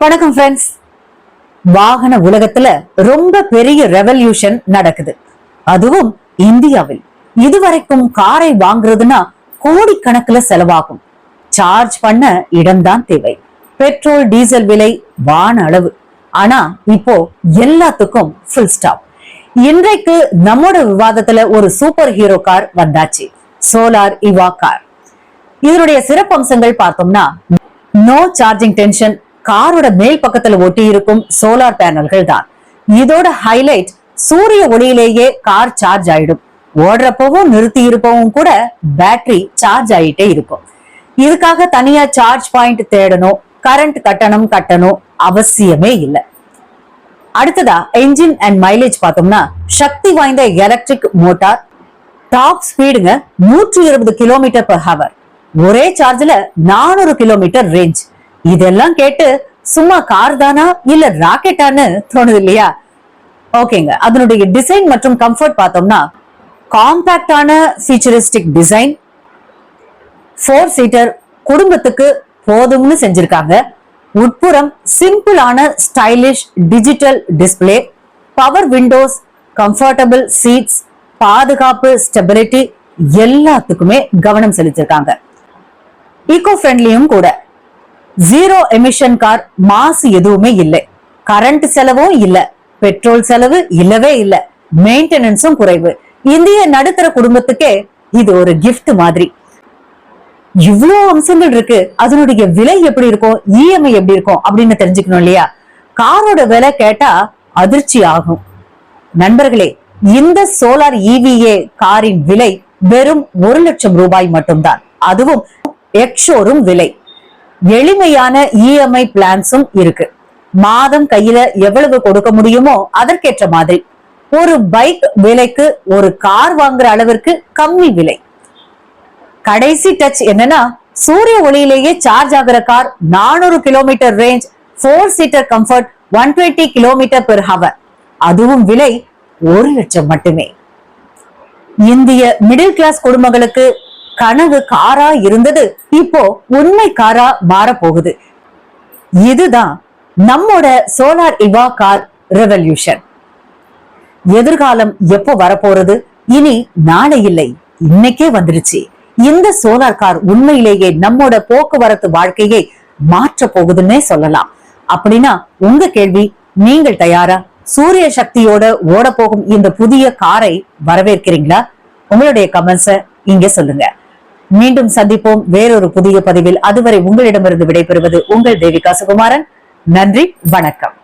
வணக்கம் ஃப்ரெண்ட்ஸ் வாகன உலகத்துல ரொம்ப பெரிய ரெவல்யூஷன் நடக்குது. அதுவும் இந்தியாவில். இதுவரைக்கும் காரை வாங்குறதுன்னா கோடிக்கணக்குல செலவாகும். சார்ஜ் பண்ண இடம்தான் தேவை. பெட்ரோல் டீசல் விலை வான அளவு. ஆனா இப்போ எல்லாத்துக்கும் ஃபுல் ஸ்டாப் இன்றைக்கு நம்மோட விவாதத்துல ஒரு சூப்பர் ஹீரோ கார் வந்தாச்சு. சோலார் இவா கார் இதனுடைய சிறப்பம்சங்கள் பார்த்தோம்னா நோ சார்ஜிங் டென்ஷன் காரோட மேல் பக்கத்துல ஒட்டி இருக்கும் சோலார் பேனல்கள் தான். இதோட ஹைலைட் சூரிய ஒளியிலேயே கார் சார்ஜ் ஆயிடும். ஓடுறப்பவும் நிறுத்தி இருப்பவும் கூட பேட்டரி சார்ஜ் ஆயிட்டே இருக்கும். இதுக்காக தனியா சார்ஜ் பாயிண்ட் தேடணும் கரண்ட் கட்டணம் கட்டணும் அவசியமே இல்லை. அடுத்ததா என்ஜின் அண்ட் மைலேஜ் பார்த்தோம்னா சக்தி வாய்ந்த எலக்ட்ரிக் மோட்டார் டாப் ஸ்பீடுங்க நூற்றி இருபது கிலோமீட்டர் பர் ஹவர் ஒரே சார்ஜ்ல நானூறு கிலோமீட்டர் ரேஞ்ச் இதெல்லாம் கேட்டு சும்மா கார் தானா இல்ல ராக்கெட்டான்னு தோணுது இல்லையா? ஓகேங்க அதனுடைய டிசைன் மற்றும் கம்ஃபர்ட் பார்த்தோம்னா காம்பாக்டான ஃபீச்சரிஸ்டிக் டிசைன் ஃபோர் சீட்டர் குடும்பத்துக்கு போதும்னு செஞ்சிருக்காங்க. உட்புறம் சிம்பிளான stylish digital display power windows comfortable seats பாதுகாப்பு ஸ்டெபிலிட்டி எல்லாத்துக்குமே கவனம் செலுத்திருக்காங்க. ஈகோ ஃப்ரெண்ட்லியும் கூட. ஜீரோ எமிஷன் கார் மாசு எதுவுமே இல்லை. கரண்ட் செலவும் இல்ல. பெட்ரோல் செலவு இல்லவே இல்ல. மெயின்டெனன்ஸும் குறைவு. இந்திய நடுத்தர குடும்பத்துக்கே இது ஒரு கிஃப்ட் மாதிரி. இவ்வளவு அம்சங்கள் இருக்கு. அதனுடைய விலை எப்படி இருக்கும்? இஎம்ஐ எப்படி இருக்கும்? அப்படின்னு தெரிஞ்சுக்கணும் இல்லையா? காரோட விலை கேட்டா அதிர்ச்சி ஆகும். நண்பர்களே இந்த சோலார் இவிஏ காரின் விலை வெறும் ஒரு லட்சம் ரூபாய் மட்டும்தான். அதுவும் எக்ஷோரும் விலை. எளிமையான இஎம்ஐ பிளான்ஸும் இருக்கு. மாதம் கையில எவ்வளவு கொடுக்க முடியுமோ அதற்கேற்ற மாதிரி. ஒரு பைக் விலைக்கு ஒரு கார் வாங்குற அளவிற்கு கம்மி விலை. கடைசி டச் என்னன்னா சூரிய ஒளியிலேயே சார்ஜ் ஆகுற கார் நானூறு kilometre range four seater comfort one twenty kilometre per hour அதுவும் விலை ஒரு லட்சம் மட்டுமே. இந்திய மிடில் கிளாஸ் குடும்பங்களுக்கு கனவு காரா இருந்தது. இப்போ உண்மை காரா மாறப் போகுது இதுதான் நம்மோட சோலார் இவா கார் ரெவல்யூஷன். எதிர்காலம் எப்போ வரப்போறது? இனி நாளை இல்லை இன்னைக்கே வந்துருச்சு. இந்த சோலார் கார் உண்மையிலேயே நம்மோட போக்குவரத்து வாழ்க்கையை மாற்ற போகுதுன்னே சொல்லலாம். அப்படின்னா உங்க கேள்வி நீங்கள் தயாரா? சூரிய சக்தியோட ஓட போகும் இந்த புதிய காரை வரவேற்கிறீங்களா? உங்களுடைய கமெண்ட்ஸ இங்க சொல்லுங்க. மீண்டும் சந்திப்போம் வேறொரு புதிய பதிவில். அதுவரை உங்களிடமிருந்து விடைபெறுவது உங்கள் தேவிகா சுகுமாரன். நன்றி வணக்கம்.